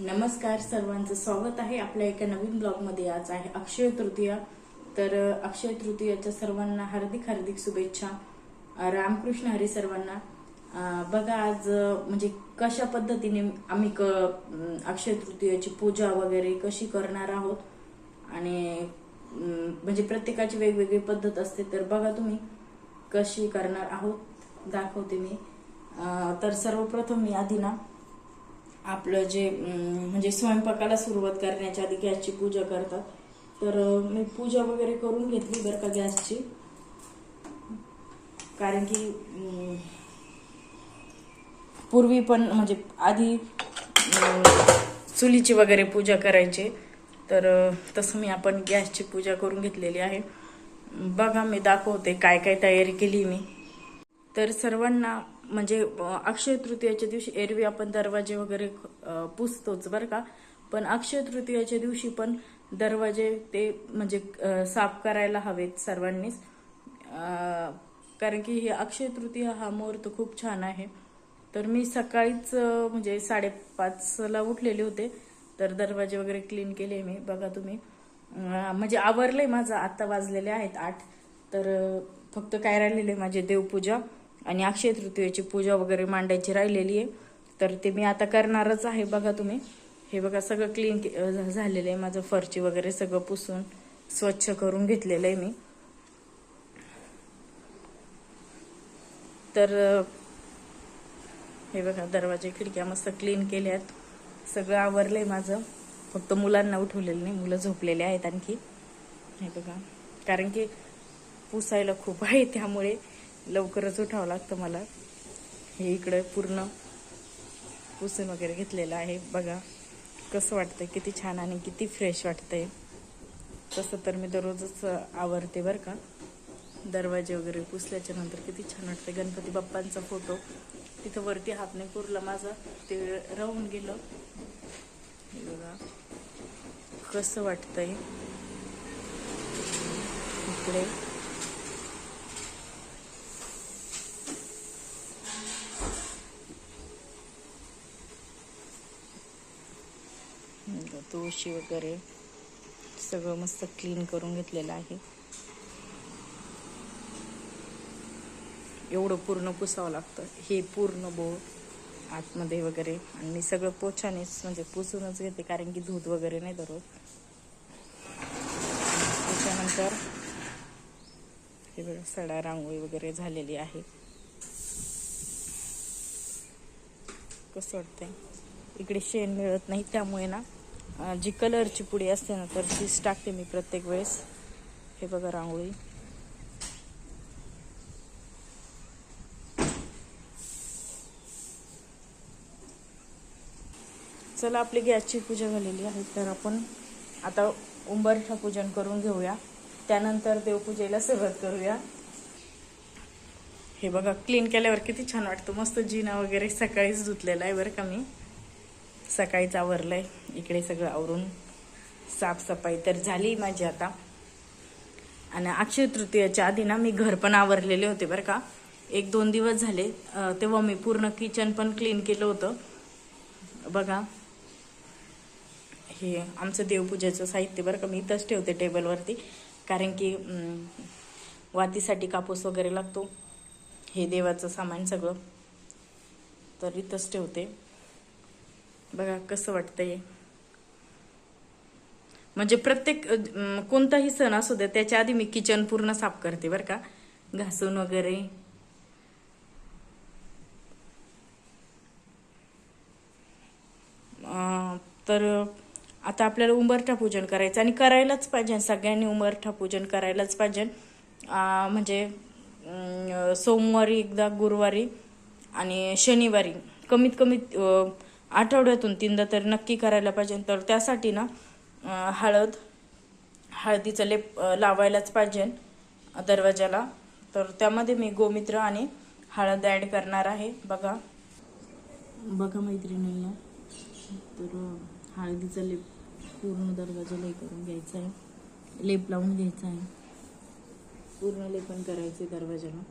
नमस्कार सर्वांचं स्वागत आहे. आपल्या एका नवीन ब्लॉगमध्ये आज आहे अक्षय तृतीया. तर अक्षय तृतीयाच्या सर्वांना हार्दिक हार्दिक शुभेच्छा. रामकृष्ण हरी सर्वांना. बघा आज म्हणजे कशा पद्धतीने आम्ही क अक्षय तृतीयाची पूजा वगैरे कशी करणार आहोत? आणि म्हणजे प्रत्येकाची वेगवेगळी पद्धत असते. तर बघा तुम्ही कशी करणार आहोत. दाखवते मी. तर सर्वप्रथम मी आधी ना आपलं जे म्हणजे स्वयंपाकाला सुरुवात करण्याच्या आधी गॅसची पूजा करतात. तर मी पूजा वगैरे करून घेतली बरं का गॅसची. कारण की पूर्वी पण म्हणजे आधी चुलीची वगैरे पूजा करायची. तर तसं मी आपण गॅसची पूजा करून घेतलेली आहे. बघा मी दाखवते काय काय तयारी केली मी. तर सर्वांना म्हणजे अक्षय तृतीयाच्या दिवशी एरवी आपण दरवाजे वगैरे पुसतोच बरं का. पण अक्षय तृतीयाच्या दिवशी पण दरवाजे ते म्हणजे साफ करायला हवेत सर्वांनीच. कारण की हे अक्षय तृतीया हा मुहूर्त खूप छान आहे. तर मी सकाळीच म्हणजे साडेपाचला उठलेले होते. तर दरवाजे वगैरे क्लीन केले मी बघा तुम्ही. म्हणजे आवरले माझं आता वाजलेले आहेत आठ. तर फक्त काय राहिलेले माझे देवपूजा. आणि अक्षय तृतीयेची पूजा वगैरे मांडायची राहिलेली आहे. तर ते मी आता करणारच आहे बघा तुम्ही. हे बघा सगळं क्लीन झालेलं आहे. माझं फरची वगैरे सगळं पुसून स्वच्छ करून घेतलेलं आहे मी. तर हे बघा दरवाजे खिडक्या मस्त क्लीन केल्यात सगळं आवरलंय माझं. फक्त मुलांना उठवलेलं नाही. मुलं झोपलेले आहेत आणखी. हे बघा. कारण की पुसायला खूप आहे त्यामुळे. लवकरच उठावं लागतं मला. हे इकडं पूर्ण पुसून वगैरे घेतलेलं आहे. बघा कसं वाटतं किती छान आणि किती फ्रेश वाटतंय. तसं तर मी दररोजच आवरते बरं का. दरवाजे वगैरे पुसल्याच्या नंतर किती छान वाटतं गणपती बाप्पांचा फोटो तिथं वरती हात नाही पुरला माझा. ते राहून गेलं. बघा कसं वाटतंय. इकडे तुळशी वगैरे सगळं मस्त क्लीन करून घेतलेलं आहे. एवढं पूर्ण पुसावं लागतं. हे पूर्ण बोळ आतमध्ये वगैरे आणि मी सगळं पोछानेच म्हणजे पुसूनच घेते कारण की दूध वगैरे नाही दररोज. त्याच्यानंतर हे बघा सडा रांगोळी वगैरे झालेली आहे. कसं वाटतंय? इकडे शेण मिळत नाही त्यामुळे ना जी कलरची पुडी असते ना तर तीच टाकते मी प्रत्येक वेळेस. हे बघा रांगोळी. चला आपली गॅसची पूजा झालेली आहे तर आपण आता उंबरठा पूजन करून घेऊया. त्यानंतर देवपूजेला सुरुवात करूया. हे बघा क्लीन केल्यावर किती छान वाटतं. मस्त जिना वगैरे सकाळीच धुतलेला आहे बरं का मी. सकाळीच आवरलंय. इकडे सगळं आवरून साफसफाई तर झाली माझी आता. आणि अक्षय तृतीयाच्या आधी ना मी घर पण आवरलेले होते बरं का. एक दोन दिवस झाले तेव्हा मी पूर्ण किचन पण क्लीन केलं होतं. बघा. हे आमचं देवपूजेचं साहित्य बरं का मी इथंच ठेवते टेबलवरती. कारण की वातीसाठी कापूस वगैरे लागतो. हे देवाचं सामान सगळं. तर इथंच ठेवते. बघा कसं वाटतंय. म्हणजे प्रत्येक कोणताही सण असू दे त्याच्या आधी मी किचन पूर्ण साफ करते बरं का. घासून वगैरे. तर आता आपल्याला उंबरठा पूजन करायचं आणि करायलाच पाहिजे सगळ्यांनी उंबरठा पूजन करायलाच पाहिजे. म्हणजे सोमवारी एकदा गुरुवारी आणि शनिवारी. कमीत कमी आठवड्यातून तीनदा तर नक्की करायला पाहिजे. तर त्यासाठी ना हळद हळदीचं लेप लावायलाच पाहिजे दरवाजाला तर त्यामध्ये मी गोमित्र आणि हळद ॲड करणार आहे. बघा. बघा मैत्रिणींना. तर हळदीचा लेप पूर्ण दरवाजाला हे करून घ्यायचा आहे. लेप लावून घ्यायचा आहे. पूर्ण लेपन करायचे दरवाजाला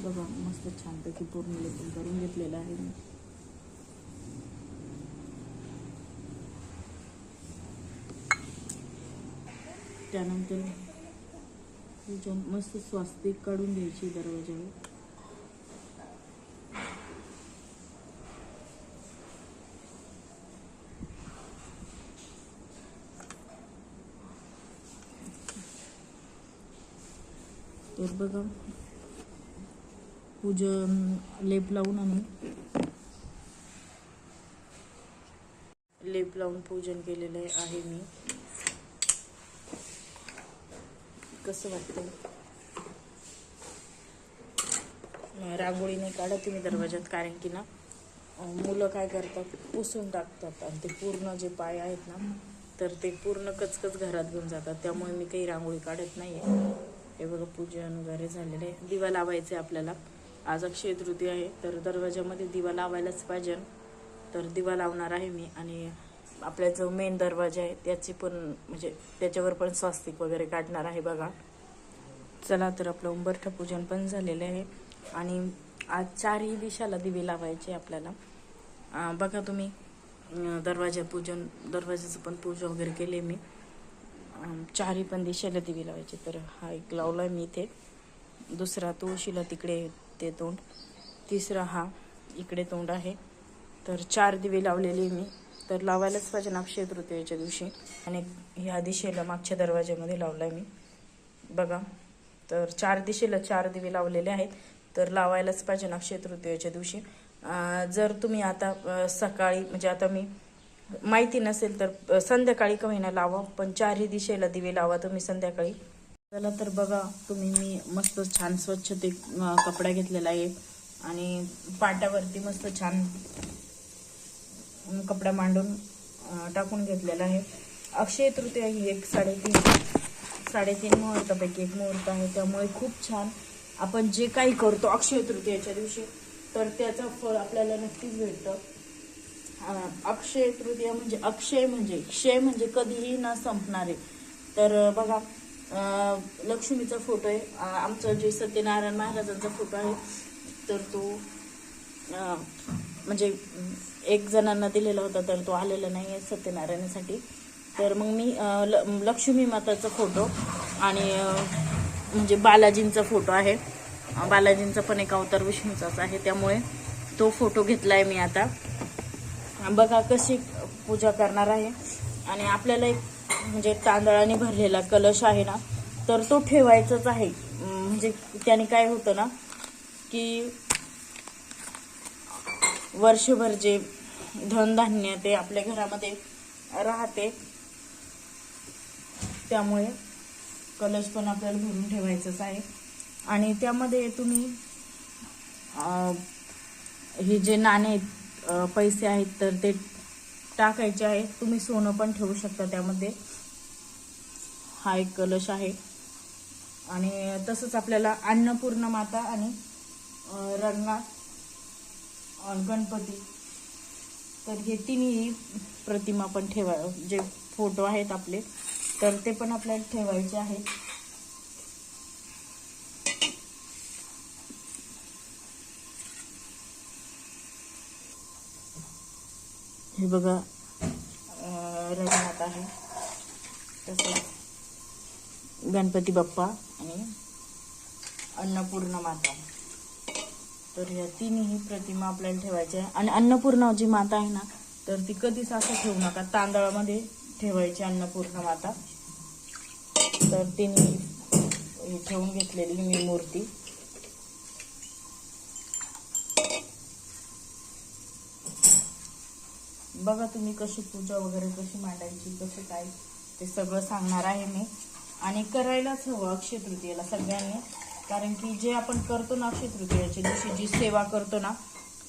बघा मस्त छानपैकी पूर्ण लेपन करून घेतलेलं आहे मी. त्यानंतर मस्त स्वास्तिक काढून घ्यायची दरवाजावर तर बघा पूजन लेप लावून आणून लेप लावून पूजन केलेलं आहे मी. कसं वाटतं रांगोळी नाही काढत तुम्ही दरवाजात कारण की ना मुलं काय करतात? पुसून टाकतात आणि ते पूर्ण जे पाय आहेत ना तर ते पूर्ण कचकच घरात घेऊन जातात. त्यामुळे मी काही रांगोळी काढत नाही आहे हे बघा पूजन वगैरे झालेलं आहे. दिवा लावायचे आपल्याला. आज अक्षय तृतीय आहे तर दरवाजामध्ये दिवा लावायलाच पाहिजे. तर दिवा लावणार आहे मी आणि आपला जो मेन दरवाजा आहे त्याची पण म्हणजे त्याच्यावर पण स्वास्तिक वगैरे काढणार आहे बघा. चला तर आपलं उंबरठं पूजन पण झालेलं आहे आणि आज चारही दिशाला दिवे लावायचे आपल्याला. बघा तुम्ही दरवाजा पूजन दरवाजाचं पण पूजा वगैरे केली मी. चारही पण दिशेला दिवे लावायचे तर हा एक लावला मी इथे. दुसरा तुळशीला तिकडे ते तोंड. तिसरा हा इकडे तोंड आहे. तर चार दिवे लावलेले मी. तर लावायलाच पाहिजे ना तृतीयेच्या दिवशी. आणि ह्या दिशेला मागच्या दरवाज्यामध्ये लावला मी. बघा. तर चार दिशेला चार दिवे लावलेले आहेत. तर लावायलाच पाहिजे ना अक्षय तृतीयेच्या दिवशी. जर तुम्ही आता सकाळी म्हणजे आता मी माहिती नसेल तर संध्याकाळी का होईना लावा. पण चारही दिशेला दिवे लावा तुम्ही संध्याकाळी. चला तर बघा तुम्ही मी मस्त छान स्वच्छ ते कपडा घेतलेला आहे. आणि पाट्यावरती मस्त छान कपडा मांडून टाकून घेतलेला आहे. अक्षय तृतीया ही एक साडेतीन साडेतीन मुहूर्तापैकी एक मुहूर्त आहे. त्यामुळे खूप छान आपण जे काही करतो अक्षय तृतीयाच्या दिवशी तर त्याचं फळ आपल्याला नक्कीच भेटतं. अक्षय तृतीया म्हणजे अक्षय म्हणजे क्षय म्हणजे कधीही न संपणारे. तर बघा लक्ष्मीचा फोटो आहे. आमचं जे सत्यनारायण महाराजांचा फोटो आहे तर तो म्हणजे एक जणांना दिलेला होता तर तो आलेला नाही आहे सत्यनारायणासाठी. तर मग मी ल- लक्ष्मी माताचा फोटो आणि म्हणजे बालाजींचा फोटो आहे. बालाजींचा पण एक अवतार विष्णूचाच आहे त्यामुळे तो फोटो घेतला आहे मी आता. बघा कशी पूजा करणार आहे. आणि आपल्याला एक म्हणजे तांदळाने भरलेला कलश आहे ना तर तो ठेवायचाच आहे. म्हणजे त्याने काय होतं ना की वर्षभर जे धनधान्य ते आपल्या घरामध्ये राहते त्यामुळे कलश पण आपल्याला भरून ठेवायचंच आहे. आणि त्यामध्ये तुम्ही हे जे नाणे आहेत, पैसे आहेत तर ते टाकायचे आहेत. तुम्ही सोनं पण ठेवू शकता त्यामध्ये. हा एक कलश आहे. आणि तसंच आपल्याला अन्नपूर्ण माता आणि अं, रंगनाथ गणपती. तर हे तिन्ही प्रतिमा पण ठेवा जे फोटो आहेत आपले तर ते पण आपल्याला ठेवायचे आहेत हे बघा रंगनाथ आहे. तसंच. गणपती बाप्पा आणि अन्नपूर्ण माता. तर ह्या तिन्ही प्रतिमा आपल्याला ठेवायच्या आहे. आणि अन्नपूर्णा जी माता आहे ना तर ती कधीच असं ठेवू नका. तांदळामध्ये ठेवायची अन्नपूर्ण माता. तर तिने हे ठेवून घेतलेली मी मूर्ती. बघा तुम्ही कशी पूजा वगैरे कशी मांडायची कसं काय ते सगळं सांगणार आहे मी. आणि करायलाच हवं अक्षय तृतीयेला सगळ्यांनी. कारण की जे आपण करतो ना अक्षय तृतीयाच्या दिवशी जी सेवा करतो ना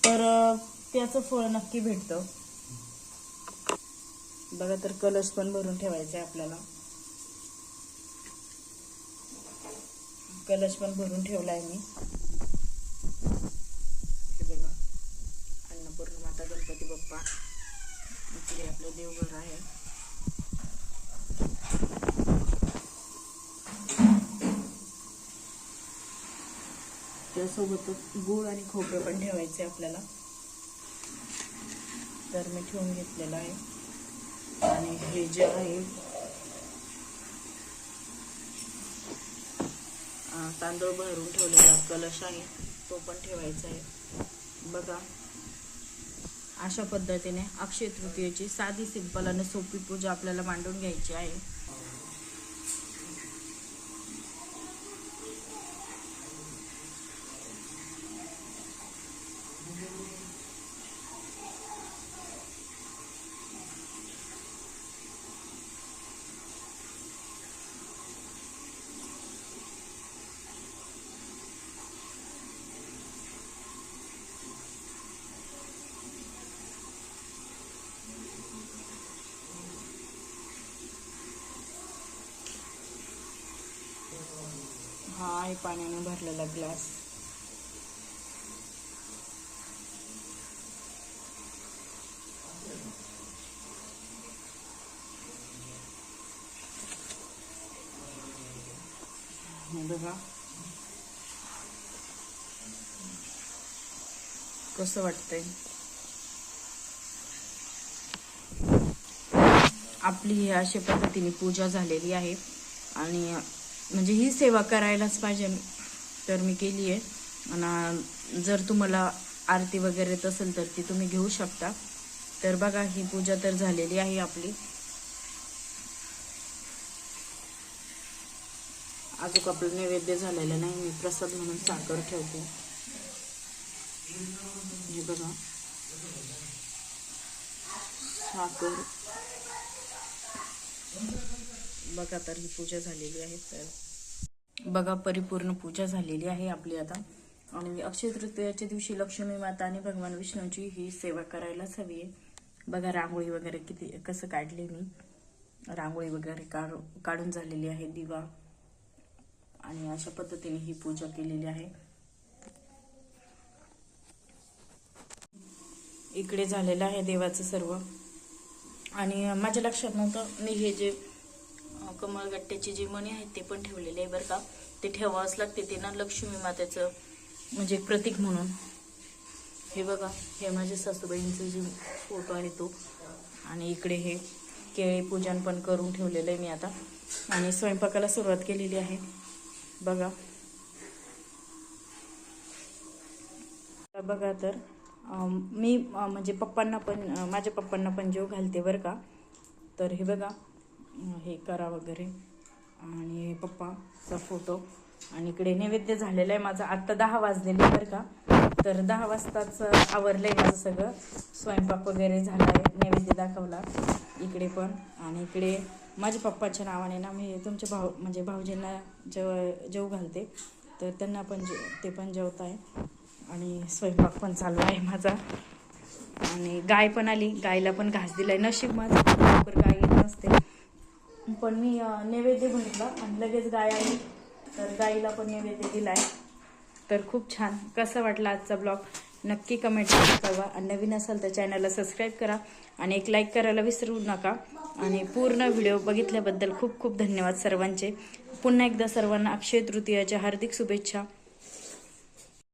तर त्याचं फळ नक्की भेटतं. बघा तर कलश पण भरून ठेवायचा आहे आपल्याला. कलश पण भरून ठेवला आहे मी. हे बघा. अन्नपूर्ण माता गणपती बाप्पा. इकडे आपलं देवघर आहे. त्याच्यासोबतच गूळ आणि खोबरं पण ठेवायचे आपल्याला. तर मी ठेवून घेतलेलं आहे. आणि हे जे आहे तांदूळ भरून ठेवलेला कलश आहे तो पण ठेवायचा आहे. बघा अशा पद्धतीने अक्षय तृतीयेची साधी सिंपल आणि सोपी पूजा आपल्याला मांडून घ्यायची आहे हा आहे पाण्याने भरलेला ग्लास. बघा. कसं वाटतंय? आपली ही अशा पद्धतीने पूजा झालेली आहे आणि म्हणजे ही सेवा करायलाच पाहिजे तर मी केली आहे आणि जर तुम्हाला आरती वगैरे येत असेल तर ती तुम्ही घेऊ शकता. तर बघा ही पूजा तर झालेली आहे आपली. अजून आपलं नैवेद्य झालेलं नाही मी प्रसाद म्हणून साखर ठेवते. हे बघा. साखर. बघा तर ही पूजा झालेली आहे तर. बघा परिपूर्ण पूजा झालेली आहे आपली आता. आणि अक्षय तृतीयाच्या दिवशी लक्ष्मी माता आणि भगवान विष्णूची ही सेवा करायलाच हवी आहे. बघा रांगोळी वगैरे किती कसं काढली मी. रांगोळी वगैरे काढू काढून झालेली आहे दिवा. आणि अशा पद्धतीने ही पूजा केलेली आहे. इकडे झालेलं आहे देवाचं सर्व. आणि माझ्या लक्षात नव्हतं मी हे जे कमळगट्ट्याचे जे मणी आहेत ते पण ठेवलेले आहे बरं का. ते ठेवावंच लागते ते ना लक्ष्मी मातेचं म्हणजे प्रतीक म्हणून. हे बघा हे माझ्या सासूबाईंचं जे फोटो आहे तो. आणि इकडे हे केळी पूजन पण करून ठेवलेलं आहे मी आता. आणि स्वयंपाकाला सुरुवात केलेली आहे. बघा. बघा तर मी म्हणजे पप्पांना पण माझ्या पप्पांना पण जेव घालते बरं का. तर हे बघा. हे करा वगैरे. आणि पप्पाचा फोटो. आणि इकडे नैवेद्य झालेलं आहे माझं. आत्ता दहा वाजलेले बरं का. तर दहा वाजताच आवरलं आहे माझं सगळं. स्वयंपाक वगैरे झाला आहे नैवेद्य दाखवला इकडे पण. आणि इकडे माझ्या पप्पाच्या नावाने ना मी तुमच्या भाऊ म्हणजे भाऊजींना जेव जेव घालते. तर त्यांना पण जे ते पण जेवत आहे आणि स्वयंपाक पण चालू आहे माझा. आणि गाय पण आली. गायला पण घास दिला आहे नशीब माझं. लवकर गाय नसते. पण मी नैवेद्य बघितला आणि लगेच गाय आली. तर गाईला पण नैवेद्य दिलाय. तर खूप छान. कसं वाटलं आजचा ब्लॉग? नक्की कमेंट कळवा आणि नवीन असाल तर चॅनलला सबस्क्राईब करा आणि एक लाईक करायला विसरू नका. आणि पूर्ण व्हिडिओ बघितल्याबद्दल खूप खूप धन्यवाद सर्वांचे. पुन्हा एकदा सर्वांना अक्षय तृतीयाच्या हार्दिक शुभेच्छा.